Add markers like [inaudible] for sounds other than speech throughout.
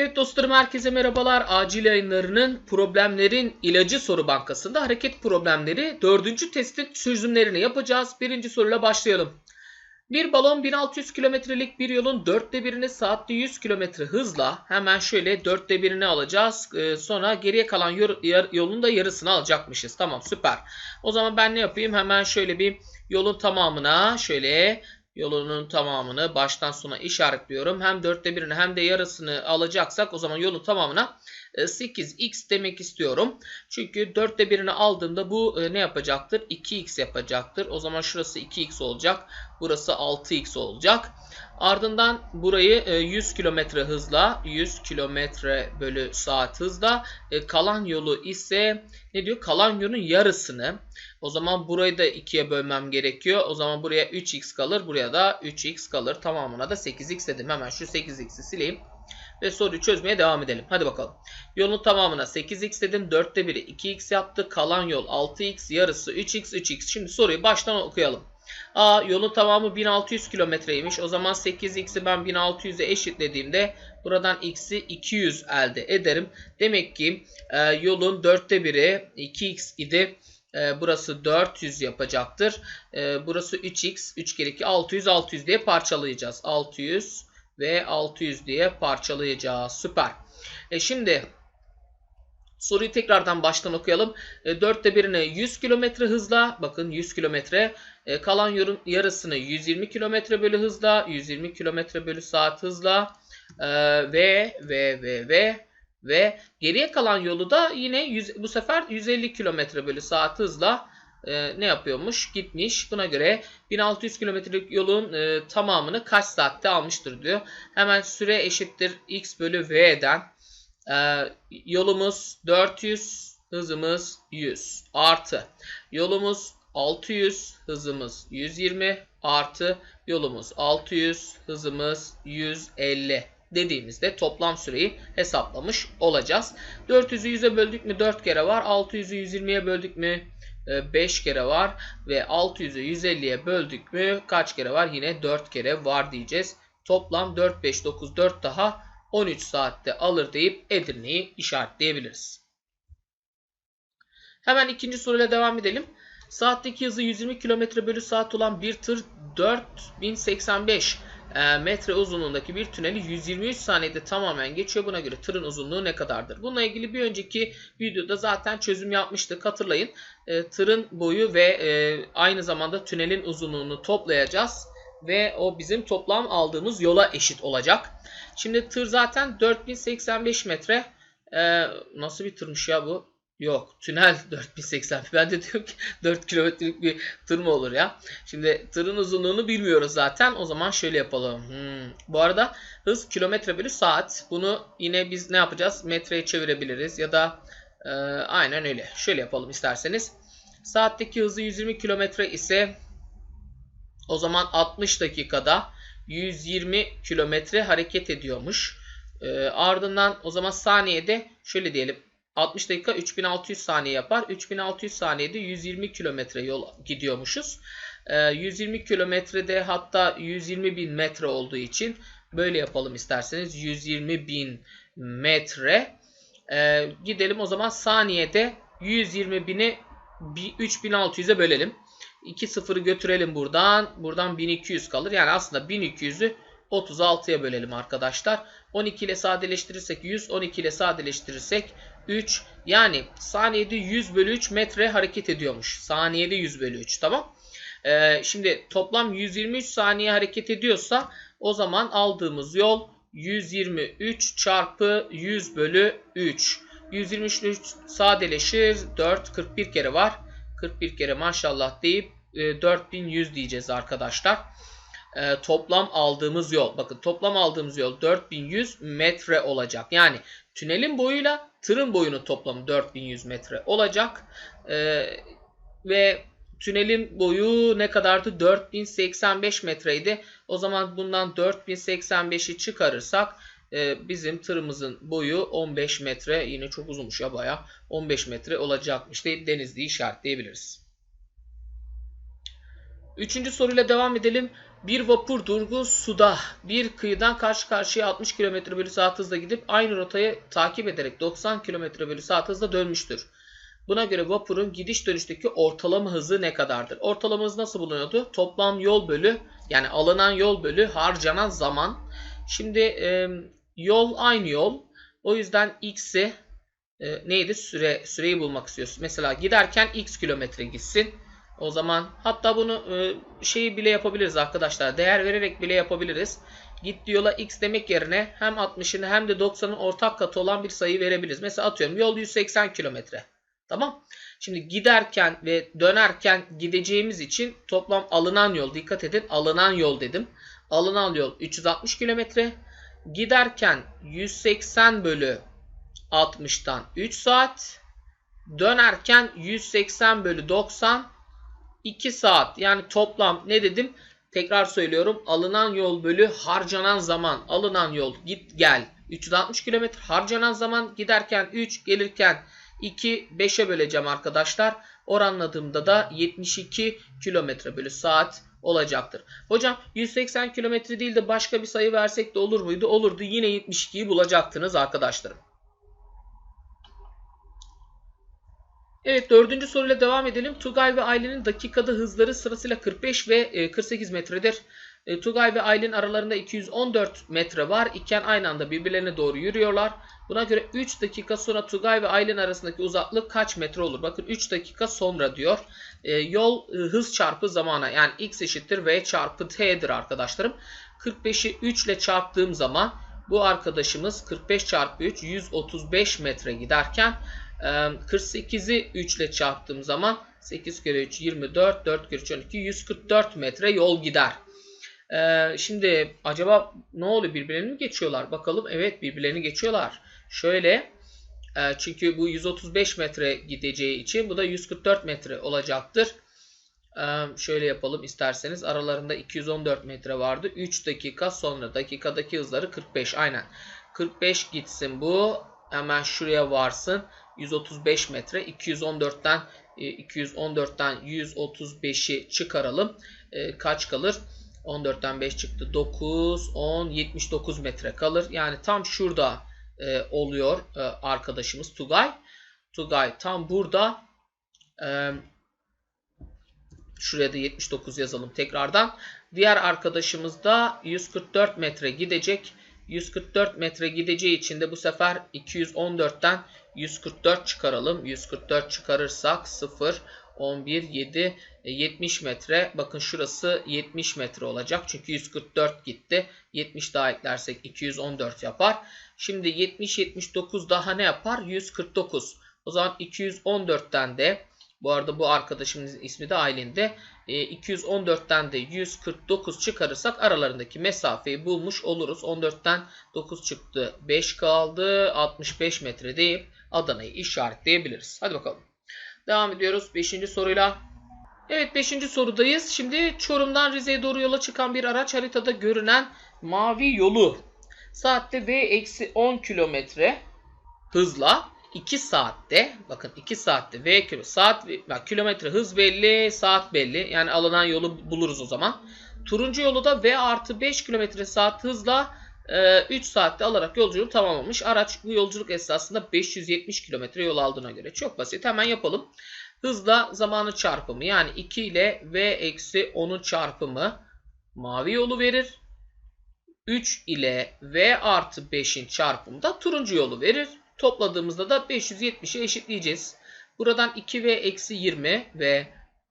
Evet dostlarım herkese merhabalar. Acil yayınlarının problemlerin ilacı soru bankasında hareket problemleri dördüncü testin çözümlerini yapacağız. Birinci soruyla başlayalım. Bir balon 1600 kilometrelik bir yolun dörtte birini saatte 100 kilometre hızla hemen şöyle dörtte birini alacağız. Ee, sonra geriye kalan yolun da yarısını alacakmışız. Tamam süper. O zaman ben ne yapayım? Hemen şöyle bir yolun tamamına şöyle yolunun tamamını baştan sona işaretliyorum. Hem dörtte birini hem de yarısını alacaksak o zaman yolun tamamına e, 8x demek istiyorum. Çünkü dörtte birini aldığımda bu e, ne yapacaktır? 2x yapacaktır. O zaman şurası 2x olacak. Burası 6x olacak. Ardından burayı e, 100 kilometre hızla 100 kilometre bölü saat hızla e, kalan yolu ise ne diyor? Kalan yolun yarısını. O zaman burayı da 2'ye bölmem gerekiyor. O zaman buraya 3x kalır. Buraya da 3x kalır. Tamamına da 8x dedim. Hemen şu 8x'i sileyim. Ve soruyu çözmeye devam edelim. Hadi bakalım. Yolun tamamına 8x dedim. 4'te biri 2x yaptı. Kalan yol 6x. Yarısı 3x 3x. Şimdi soruyu baştan okuyalım. A yolun tamamı 1600 kilometreymiş. O zaman 8x'i ben 1600'e eşitlediğimde buradan x'i 200 elde ederim. Demek ki e, yolun 4'te biri 2x idi. E, burası 400 yapacaktır. E, burası 3x. 3 kere 2 600 600 diye parçalayacağız. 600 ve 600 diye parçalayacağız. Süper. E şimdi soruyu tekrardan baştan okuyalım. E, dörtte birine 100 kilometre hızla bakın 100 kilometre e, kalan yarısını 120 kilometre bölü hızla 120 kilometre bölü saat hızla e, ve ve ve ve ve geriye kalan yolu da yine 100, bu sefer 150 kilometre bölü saat hızla e, ne yapıyormuş? Gitmiş. Buna göre 1600 kilometrelik yolun e, tamamını kaç saatte almıştır diyor. Hemen süre eşittir x bölü v'den. E, yolumuz 400, hızımız 100 artı. Yolumuz 600, hızımız 120 artı. Yolumuz 600, hızımız 150 dediğimizde toplam süreyi hesaplamış olacağız. 400'ü 100'e böldük mü 4 kere var. 600'ü 120'ye böldük mü 5 kere var. Ve 600'ü 150'ye böldük mü kaç kere var? Yine 4 kere var diyeceğiz. Toplam 4, 5, 9, 4 daha 13 saatte alır deyip Edirne'yi işaretleyebiliriz. Hemen ikinci soruyla devam edelim. Saatteki hızı 120 km bölü saat olan bir tır 4085 e, metre uzunluğundaki bir tüneli 123 saniyede tamamen geçiyor. Buna göre tırın uzunluğu ne kadardır? Bununla ilgili bir önceki videoda zaten çözüm yapmıştık. Hatırlayın. E, tırın boyu ve e, aynı zamanda tünelin uzunluğunu toplayacağız. Ve o bizim toplam aldığımız yola eşit olacak. Şimdi tır zaten 4085 metre. E, nasıl bir tırmış ya bu? Yok tünel [laughs] 4080. Ben de diyorum ki [laughs] 4 kilometrelik bir tır mı olur ya? Şimdi tırın uzunluğunu bilmiyoruz zaten. O zaman şöyle yapalım. Hmm. Bu arada hız kilometre bölü saat. Bunu yine biz ne yapacağız? Metreye çevirebiliriz ya da e, aynen öyle. Şöyle yapalım isterseniz. Saatteki hızı 120 kilometre ise o zaman 60 dakikada 120 kilometre hareket ediyormuş. E, ardından o zaman saniyede şöyle diyelim 60 dakika 3600 saniye yapar. 3600 saniyede 120 kilometre yol gidiyormuşuz. Ee, 120 kilometrede hatta 120 bin metre olduğu için böyle yapalım isterseniz. 120 bin metre. Ee, gidelim o zaman saniyede 120 bini 3600'e bölelim. 2 sıfırı götürelim buradan. Buradan 1200 kalır. Yani aslında 1200'ü 36'ya bölelim arkadaşlar. 12 ile sadeleştirirsek 100, 12 ile sadeleştirirsek 3. Yani saniyede 100 bölü 3 metre hareket ediyormuş. Saniyede 100 bölü 3 tamam. Ee, şimdi toplam 123 saniye hareket ediyorsa o zaman aldığımız yol 123 çarpı 100 bölü 3. 123 sadeleşir. 4 41 kere var. 41 kere maşallah deyip e, 4100 diyeceğiz arkadaşlar e, toplam aldığımız yol. Bakın toplam aldığımız yol 4100 metre olacak. Yani tünelin boyuyla tırın boyunun toplamı 4100 metre olacak. E, ve tünelin boyu ne kadardı? 4085 metreydi. O zaman bundan 4085'i çıkarırsak e, bizim tırımızın boyu 15 metre. Yine çok uzunmuş ya baya. 15 metre olacakmış deyip Denizli'yi işaretleyebiliriz. Üçüncü soruyla devam edelim. Bir vapur durgun suda bir kıyıdan karşı karşıya 60 km bölü saat hızla gidip aynı rotayı takip ederek 90 km bölü saat hızla dönmüştür. Buna göre vapurun gidiş dönüşteki ortalama hızı ne kadardır? Ortalama hız nasıl bulunuyordu? Toplam yol bölü yani alınan yol bölü harcanan zaman. Şimdi e, yol aynı yol. O yüzden x'i e, neydi? Süre süreyi bulmak istiyorsun. Mesela giderken x kilometre gitsin. O zaman hatta bunu e, şeyi bile yapabiliriz arkadaşlar. Değer vererek bile yapabiliriz. Gitti yola x demek yerine hem 60'ın hem de 90'ın ortak katı olan bir sayı verebiliriz. Mesela atıyorum yol 180 kilometre. Tamam. Şimdi giderken ve dönerken gideceğimiz için toplam alınan yol dikkat edin alınan yol dedim. Alınan yol 360 kilometre. Giderken 180 bölü 60'tan 3 saat. Dönerken 180 bölü 90 2 saat. Yani toplam ne dedim? Tekrar söylüyorum. Alınan yol bölü harcanan zaman. Alınan yol git gel 360 kilometre. Harcanan zaman giderken 3 gelirken 2 5'e böleceğim arkadaşlar. Oranladığımda da 72 kilometre bölü saat olacaktır. Hocam 180 kilometre değil de başka bir sayı versek de olur muydu? Olurdu. Yine 72'yi bulacaktınız arkadaşlarım. Evet dördüncü soruyla devam edelim. Tugay ve Aylin'in dakikada hızları sırasıyla 45 ve 48 metredir. E, Tugay ve Aylin aralarında 214 metre var iken aynı anda birbirlerine doğru yürüyorlar. Buna göre 3 dakika sonra Tugay ve Aylin arasındaki uzaklık kaç metre olur? Bakın 3 dakika sonra diyor. E, yol e, hız çarpı zamana yani x eşittir v çarpı t'dir arkadaşlarım. 45'i 3 ile çarptığım zaman bu arkadaşımız 45 çarpı 3 135 metre giderken 48'i 3 ile çarptığım zaman 8 kere 3 24 4 kere 3 12 144 metre yol gider. Ee, şimdi acaba ne oluyor birbirlerini mi geçiyorlar? Bakalım evet birbirlerini geçiyorlar. Şöyle e, çünkü bu 135 metre gideceği için bu da 144 metre olacaktır. Ee, şöyle yapalım isterseniz aralarında 214 metre vardı. 3 dakika sonra dakikadaki hızları 45 aynen. 45 gitsin bu hemen şuraya varsın. 135 metre 214'ten 214'ten 135'i çıkaralım. E, kaç kalır? 14'ten 5 çıktı. 9, 10, 79 metre kalır. Yani tam şurada e, oluyor e, arkadaşımız Tugay. Tugay tam burada e, şuraya da 79 yazalım tekrardan. Diğer arkadaşımız da 144 metre gidecek. 144 metre gideceği için de bu sefer 214'ten 144 çıkaralım. 144 çıkarırsak 0, 11, 7, 70 metre. Bakın şurası 70 metre olacak. Çünkü 144 gitti. 70 daha eklersek 214 yapar. Şimdi 70, 79 daha ne yapar? 149. O zaman 214'ten de bu arada bu arkadaşımızın ismi de Aylin'de. 214'ten e, de 149 çıkarırsak aralarındaki mesafeyi bulmuş oluruz. 14'ten 9 çıktı. 5 kaldı. 65 metre deyip Adana'yı işaretleyebiliriz. Hadi bakalım. Devam ediyoruz 5. soruyla. Evet 5. sorudayız. Şimdi Çorum'dan Rize'ye doğru yola çıkan bir araç haritada görünen mavi yolu saatte v-10 kilometre hızla 2 saatte bakın 2 saatte v kilo saat bak, kilometre hız belli saat belli yani alınan yolu buluruz o zaman. Turuncu yolu da v artı 5 kilometre saat hızla 3 saatte alarak yolculuğu tamamlamış. Araç bu yolculuk esnasında 570 kilometre yol aldığına göre çok basit hemen yapalım. Hızla zamanı çarpımı yani 2 ile v eksi 10'un çarpımı mavi yolu verir. 3 ile v artı 5'in çarpımı da turuncu yolu verir. Topladığımızda da 570'i eşitleyeceğiz. Buradan 2v eksi 20 ve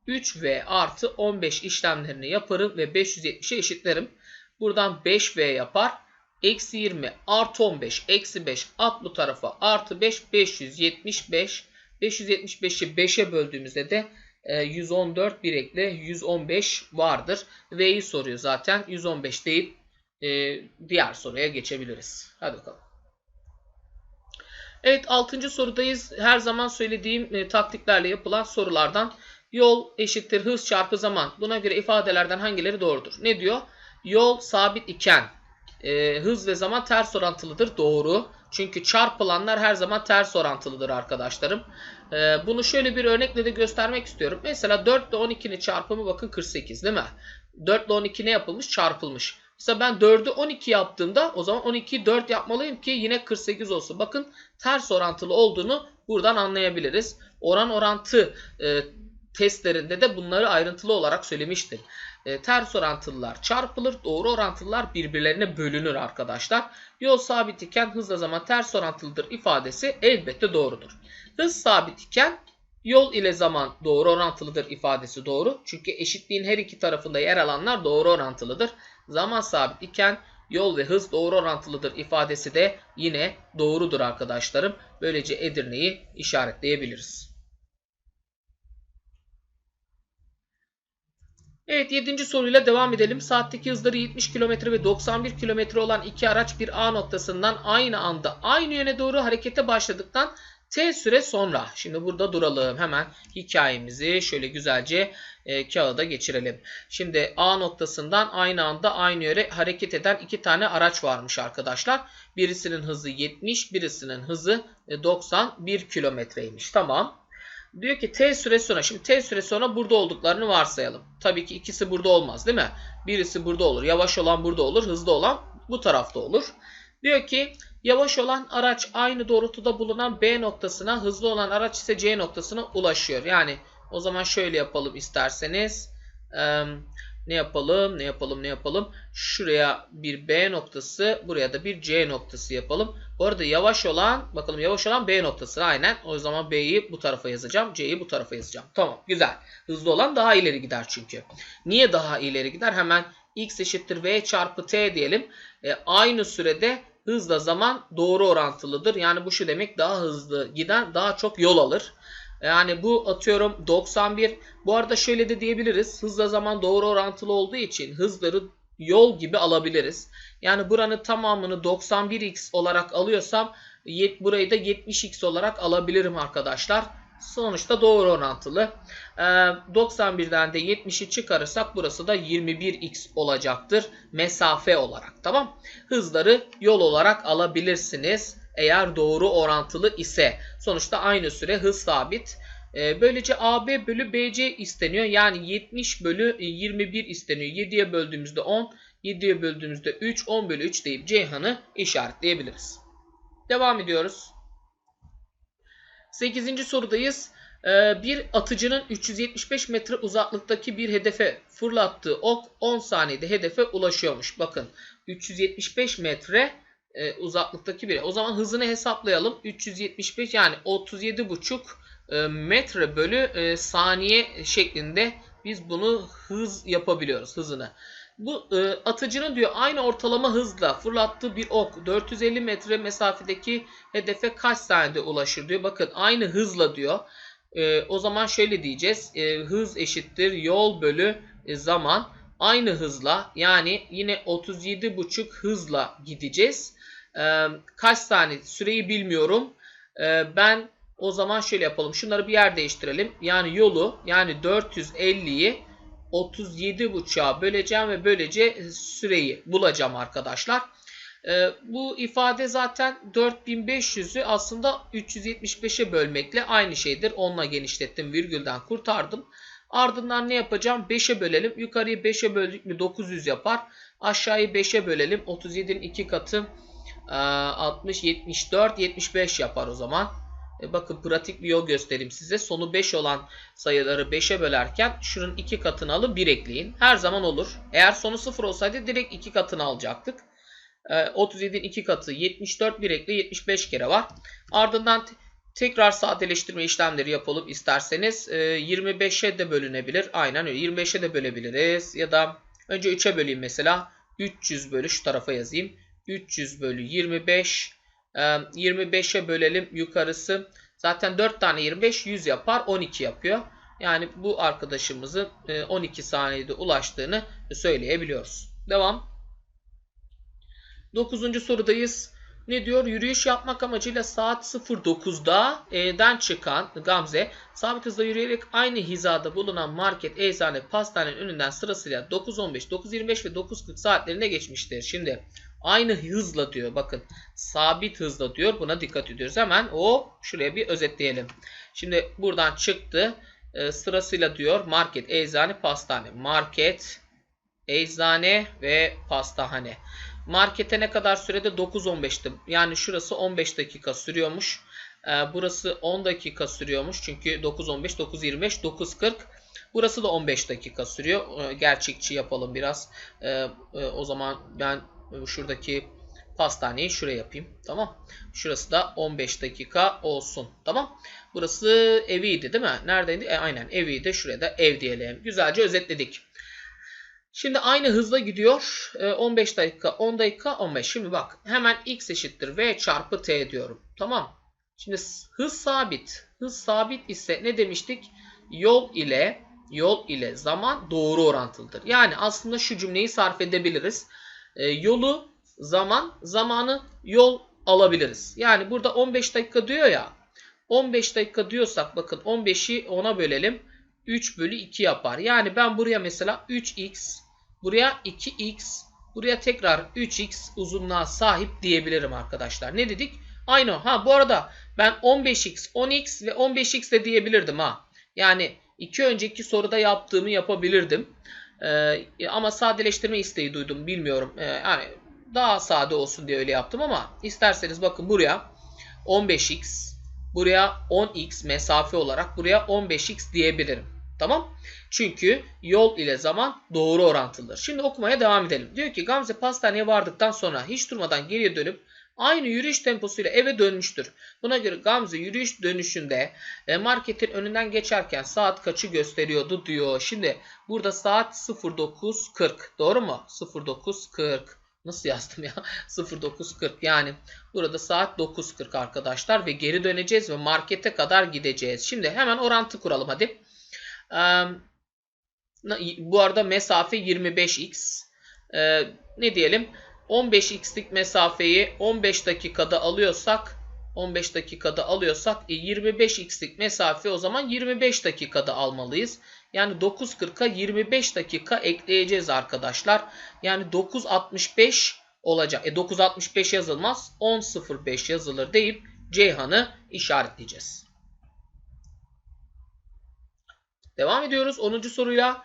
3v artı 15 işlemlerini yaparım ve 570'e eşitlerim. Buradan 5v yapar. Eksi 20 artı 15 eksi 5 at bu tarafa artı 5 575. 575'i 5'e böldüğümüzde de 114 e, bir ekle 115 vardır. V'yi soruyor zaten 115 deyip e, diğer soruya geçebiliriz. Hadi bakalım. Evet 6. sorudayız. Her zaman söylediğim e, taktiklerle yapılan sorulardan yol eşittir hız çarpı zaman. Buna göre ifadelerden hangileri doğrudur? Ne diyor? Yol sabit iken e, hız ve zaman ters orantılıdır. Doğru. Çünkü çarpılanlar her zaman ters orantılıdır arkadaşlarım. Ee, bunu şöyle bir örnekle de göstermek istiyorum. Mesela 4 ile 12'nin çarpımı bakın 48 değil mi? 4 ile 12 ne yapılmış? Çarpılmış. Mesela ben 4'ü 12 yaptığımda o zaman 12'yi 4 yapmalıyım ki yine 48 olsun. Bakın ters orantılı olduğunu buradan anlayabiliriz. Oran orantı e, testlerinde de bunları ayrıntılı olarak söylemiştim. E, ters orantılılar çarpılır, doğru orantılılar birbirlerine bölünür arkadaşlar. Yol sabit iken hızla zaman ters orantılıdır ifadesi elbette doğrudur. Hız sabit iken yol ile zaman doğru orantılıdır ifadesi doğru. Çünkü eşitliğin her iki tarafında yer alanlar doğru orantılıdır. Zaman sabit iken yol ve hız doğru orantılıdır ifadesi de yine doğrudur arkadaşlarım. Böylece Edirne'yi işaretleyebiliriz. Evet 7. soruyla devam edelim. Saatteki hızları 70 km ve 91 km olan iki araç bir A noktasından aynı anda aynı yöne doğru harekete başladıktan T süre sonra. Şimdi burada duralım. Hemen hikayemizi şöyle güzelce e, kağıda geçirelim. Şimdi A noktasından aynı anda aynı yöre hareket eden iki tane araç varmış arkadaşlar. Birisinin hızı 70, birisinin hızı e, 91 kilometreymiş. Tamam. Diyor ki T süre sonra. Şimdi T süre sonra burada olduklarını varsayalım. Tabii ki ikisi burada olmaz değil mi? Birisi burada olur. Yavaş olan burada olur. Hızlı olan bu tarafta olur. Diyor ki yavaş olan araç aynı doğrultuda bulunan B noktasına, hızlı olan araç ise C noktasına ulaşıyor. Yani o zaman şöyle yapalım isterseniz. Ee, ne yapalım, ne yapalım, ne yapalım? Şuraya bir B noktası, buraya da bir C noktası yapalım. Bu arada yavaş olan, bakalım yavaş olan B noktası aynen. O zaman B'yi bu tarafa yazacağım, C'yi bu tarafa yazacağım. Tamam, güzel. Hızlı olan daha ileri gider çünkü. Niye daha ileri gider? Hemen x eşittir v çarpı t diyelim. E, aynı sürede hızla zaman doğru orantılıdır. Yani bu şu demek daha hızlı giden daha çok yol alır. Yani bu atıyorum 91. Bu arada şöyle de diyebiliriz. Hızla zaman doğru orantılı olduğu için hızları yol gibi alabiliriz. Yani buranın tamamını 91x olarak alıyorsam burayı da 70x olarak alabilirim arkadaşlar. Sonuçta doğru orantılı. 91'den de 70'i çıkarırsak burası da 21x olacaktır. Mesafe olarak. Tamam. Hızları yol olarak alabilirsiniz. Eğer doğru orantılı ise. Sonuçta aynı süre hız sabit. Böylece AB bölü BC isteniyor. Yani 70 bölü 21 isteniyor. 7'ye böldüğümüzde 10. 7'ye böldüğümüzde 3. 10 bölü 3 deyip Ceyhan'ı işaretleyebiliriz. Devam ediyoruz. 8. sorudayız. Bir atıcının 375 metre uzaklıktaki bir hedefe fırlattığı ok 10 saniyede hedefe ulaşıyormuş. Bakın 375 metre uzaklıktaki bir. O zaman hızını hesaplayalım. 375 yani 37,5 metre bölü saniye şeklinde biz bunu hız yapabiliyoruz hızını. Bu e, atıcının diyor aynı ortalama hızla fırlattığı bir ok 450 metre mesafedeki hedefe kaç saniyede ulaşır diyor. Bakın aynı hızla diyor. E, o zaman şöyle diyeceğiz. E, hız eşittir yol bölü e, zaman. Aynı hızla yani yine 37,5 hızla gideceğiz. E, kaç saniye süreyi bilmiyorum. E, ben o zaman şöyle yapalım. Şunları bir yer değiştirelim. Yani yolu yani 450'yi 37.5'a böleceğim ve böylece süreyi bulacağım arkadaşlar. Ee, bu ifade zaten 4500'ü aslında 375'e bölmekle aynı şeydir. Onunla genişlettim virgülden kurtardım. Ardından ne yapacağım? 5'e bölelim. Yukarıyı 5'e böldük mü 900 yapar. Aşağıyı 5'e bölelim. 37'nin 2 katı 60, 74, 75 yapar o zaman. E bakın pratik bir yol göstereyim size. Sonu 5 olan sayıları 5'e bölerken şunun 2 katını alıp 1 ekleyin. Her zaman olur. Eğer sonu 0 olsaydı direkt 2 katını alacaktık. E, 37'in 2 katı 74 1 ekle 75 kere var. Ardından tekrar sadeleştirme işlemleri yapalım isterseniz. E, 25'e de bölünebilir. Aynen öyle 25'e de bölebiliriz. Ya da önce 3'e böleyim mesela. 300 bölü şu tarafa yazayım. 300 bölü 25 25'e bölelim yukarısı. Zaten 4 tane 25 100 yapar 12 yapıyor. Yani bu arkadaşımızın 12 saniyede ulaştığını söyleyebiliyoruz. Devam. 9. sorudayız. Ne diyor? Yürüyüş yapmak amacıyla saat 09'da evden çıkan Gamze sabit hızla yürüyerek aynı hizada bulunan market, eczane, pastanenin önünden sırasıyla 9.15, 9.25 ve 9.40 saatlerinde geçmiştir. Şimdi Aynı hızla diyor. Bakın sabit hızla diyor. Buna dikkat ediyoruz. Hemen o şuraya bir özetleyelim. Şimdi buradan çıktı. Ee, sırasıyla diyor market, eczane, pastane. Market, eczane ve pastahane. Markete ne kadar sürede? 9-15'ti. Yani şurası 15 dakika sürüyormuş. Ee, burası 10 dakika sürüyormuş. Çünkü 9-15, 9-25, 9-40. Burası da 15 dakika sürüyor. Ee, gerçekçi yapalım biraz. E, o zaman ben şuradaki pastaneyi şuraya yapayım. Tamam. Şurası da 15 dakika olsun. Tamam. Burası eviydi değil mi? Neredeydi? E, aynen eviydi. Şuraya da ev diyelim. Güzelce özetledik. Şimdi aynı hızla gidiyor. E, 15 dakika, 10 dakika, 15. Şimdi bak hemen x eşittir v çarpı t diyorum. Tamam. Şimdi hız sabit. Hız sabit ise ne demiştik? Yol ile yol ile zaman doğru orantılıdır. Yani aslında şu cümleyi sarf edebiliriz. E, yolu zaman, zamanı yol alabiliriz. Yani burada 15 dakika diyor ya. 15 dakika diyorsak bakın 15'i 10'a bölelim. 3 bölü 2 yapar. Yani ben buraya mesela 3x, buraya 2x, buraya tekrar 3x uzunluğa sahip diyebilirim arkadaşlar. Ne dedik? Aynı. Ha bu arada ben 15x, 10x ve 15x de diyebilirdim ha. Yani iki önceki soruda yaptığımı yapabilirdim. Ee, ama sadeleştirme isteği duydum. Bilmiyorum. Ee, yani daha sade olsun diye öyle yaptım ama isterseniz bakın buraya 15x, buraya 10x mesafe olarak buraya 15x diyebilirim. Tamam? Çünkü yol ile zaman doğru orantılıdır. Şimdi okumaya devam edelim. Diyor ki Gamze pastaneye vardıktan sonra hiç durmadan geriye dönüp aynı yürüyüş temposuyla eve dönmüştür. Buna göre Gamze yürüyüş dönüşünde e, marketin önünden geçerken saat kaçı gösteriyordu diyor. Şimdi burada saat 09.40 doğru mu? 09.40 Nasıl yazdım ya? [laughs] 09.40 yani burada saat 9.40 arkadaşlar ve geri döneceğiz ve markete kadar gideceğiz. Şimdi hemen orantı kuralım hadi. Bu arada mesafe 25x. Ee, ne diyelim? 15x'lik mesafeyi 15 dakikada alıyorsak 15 dakikada alıyorsak 25x'lik mesafe o zaman 25 dakikada almalıyız. Yani 9.40'a 25 dakika ekleyeceğiz arkadaşlar. Yani 9.65 olacak. E 9.65 yazılmaz. 10.05 yazılır deyip Ceyhan'ı işaretleyeceğiz. Devam ediyoruz 10. soruyla.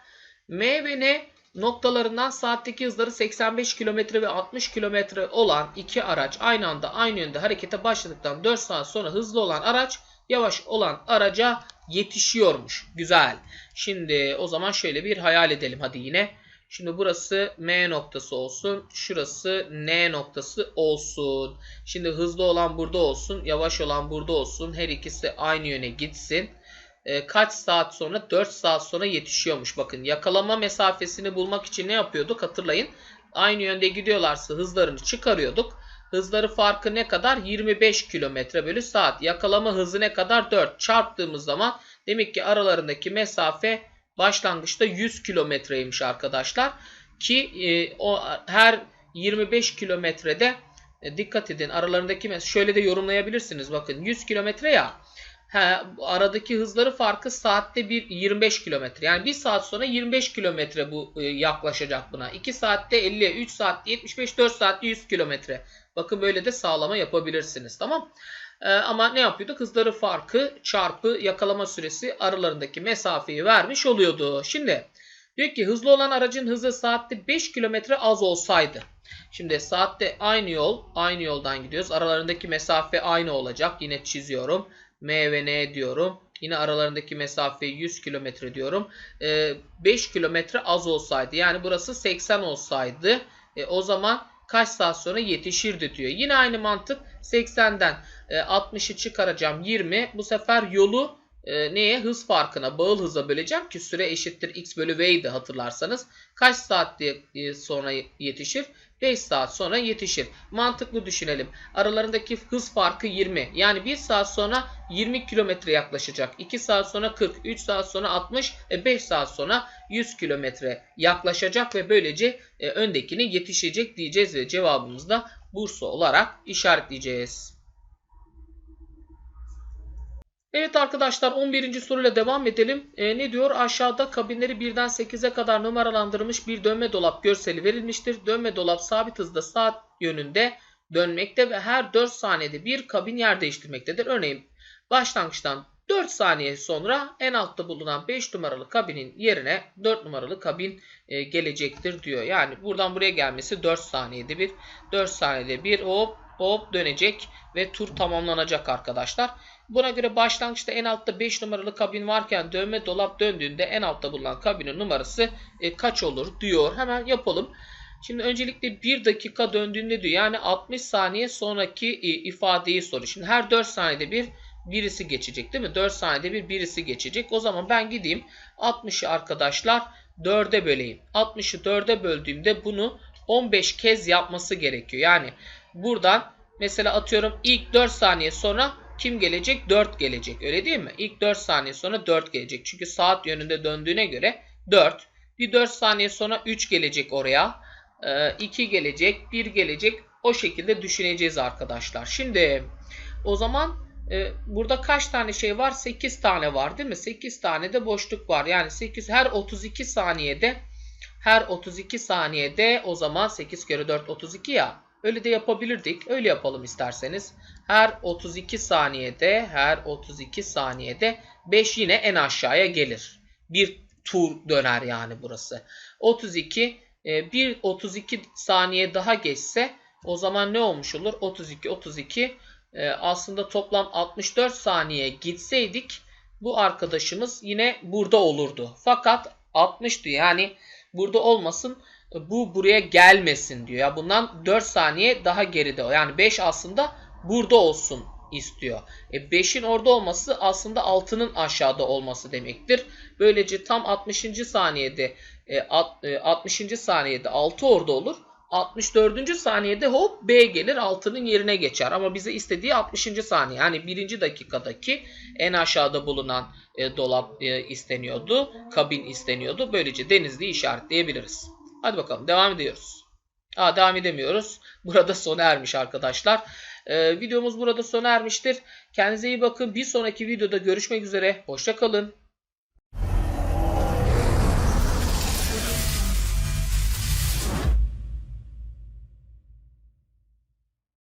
M ve N noktalarından saatteki hızları 85 km ve 60 km olan iki araç aynı anda aynı yönde harekete başladıktan 4 saat sonra hızlı olan araç yavaş olan araca yetişiyormuş. Güzel. Şimdi o zaman şöyle bir hayal edelim hadi yine. Şimdi burası M noktası olsun. Şurası N noktası olsun. Şimdi hızlı olan burada olsun. Yavaş olan burada olsun. Her ikisi aynı yöne gitsin. E, kaç saat sonra? 4 saat sonra yetişiyormuş. Bakın yakalama mesafesini bulmak için ne yapıyorduk? Hatırlayın. Aynı yönde gidiyorlarsa hızlarını çıkarıyorduk. Hızları farkı ne kadar? 25 km bölü saat. Yakalama hızı ne kadar? 4. Çarptığımız zaman demek ki aralarındaki mesafe başlangıçta 100 kilometreymiş arkadaşlar. Ki e, o her 25 kilometrede e, dikkat edin aralarındaki şöyle de yorumlayabilirsiniz. Bakın 100 kilometre ya. He, aradaki hızları farkı saatte bir 25 kilometre. Yani 1 saat sonra 25 kilometre bu e, yaklaşacak buna. 2 saatte 50, 3 saatte 75, 4 saatte 100 kilometre. Bakın böyle de sağlama yapabilirsiniz. Tamam. Ee, ama ne yapıyorduk? Hızları farkı çarpı yakalama süresi aralarındaki mesafeyi vermiş oluyordu. Şimdi diyor ki hızlı olan aracın hızı saatte 5 kilometre az olsaydı. Şimdi saatte aynı yol, aynı yoldan gidiyoruz. Aralarındaki mesafe aynı olacak. Yine çiziyorum. M ve N diyorum. Yine aralarındaki mesafe 100 kilometre diyorum. E, 5 kilometre az olsaydı yani burası 80 olsaydı e, o zaman kaç saat sonra yetişirdi diyor. Yine aynı mantık 80'den e, 60'ı çıkaracağım 20. Bu sefer yolu e, neye? Hız farkına, bağıl hıza böleceğim ki süre eşittir x bölü v'ydi hatırlarsanız. Kaç saat diye sonra yetişir? 5 saat sonra yetişir. Mantıklı düşünelim. Aralarındaki hız farkı 20. Yani 1 saat sonra 20 kilometre yaklaşacak. 2 saat sonra 40, 3 saat sonra 60, 5 saat sonra 100 kilometre yaklaşacak ve böylece e, öndekine yetişecek diyeceğiz ve cevabımızı da Bursa olarak işaretleyeceğiz. Evet arkadaşlar 11. soruyla devam edelim. E, ne diyor? Aşağıda kabinleri 1'den 8'e kadar numaralandırılmış bir dönme dolap görseli verilmiştir. Dönme dolap sabit hızda saat yönünde dönmekte ve her 4 saniyede bir kabin yer değiştirmektedir. Örneğin başlangıçtan 4 saniye sonra en altta bulunan 5 numaralı kabinin yerine 4 numaralı kabin e, gelecektir diyor. Yani buradan buraya gelmesi 4 saniyede bir. 4 saniyede bir hop hop dönecek ve tur tamamlanacak arkadaşlar. Buna göre başlangıçta en altta 5 numaralı kabin varken dönme dolap döndüğünde en altta bulunan kabinin numarası e, kaç olur diyor. Hemen yapalım. Şimdi öncelikle 1 dakika döndüğünde diyor. Yani 60 saniye sonraki e, ifadeyi soruyor. Şimdi her 4 saniyede bir birisi geçecek değil mi? 4 saniyede bir birisi geçecek. O zaman ben gideyim 60'ı arkadaşlar 4'e böleyim. 60'ı 4'e böldüğümde bunu 15 kez yapması gerekiyor. Yani buradan mesela atıyorum ilk 4 saniye sonra kim gelecek? 4 gelecek. Öyle değil mi? İlk 4 saniye sonra 4 gelecek. Çünkü saat yönünde döndüğüne göre 4. Bir 4 saniye sonra 3 gelecek oraya. 2 gelecek. 1 gelecek. O şekilde düşüneceğiz arkadaşlar. Şimdi o zaman e, burada kaç tane şey var? 8 tane var değil mi? 8 tane de boşluk var. Yani 8 her 32 saniyede her 32 saniyede o zaman 8 kere 4 32 ya. Öyle de yapabilirdik. Öyle yapalım isterseniz. Her 32 saniyede her 32 saniyede 5 yine en aşağıya gelir. Bir tur döner yani burası. 32 e, bir 32 saniye daha geçse o zaman ne olmuş olur? 32 32 e, aslında toplam 64 saniye gitseydik bu arkadaşımız yine burada olurdu. Fakat 60 diyor. Yani burada olmasın bu buraya gelmesin diyor. Ya bundan 4 saniye daha geride. Yani 5 aslında burada olsun istiyor. E 5'in orada olması aslında 6'nın aşağıda olması demektir. Böylece tam 60. saniyede e, at, e, 60. saniyede 6 orada olur. 64. saniyede hop B gelir 6'nın yerine geçer. Ama bize istediği 60. saniye. Yani 1. dakikadaki en aşağıda bulunan e, dolap e, isteniyordu. Kabin isteniyordu. Böylece Denizli'yi işaretleyebiliriz. Hadi bakalım devam ediyoruz. Aa, devam edemiyoruz. [laughs] Burada sona ermiş arkadaşlar. Ee, videomuz burada sona ermiştir. Kendinize iyi bakın. Bir sonraki videoda görüşmek üzere. Hoşçakalın.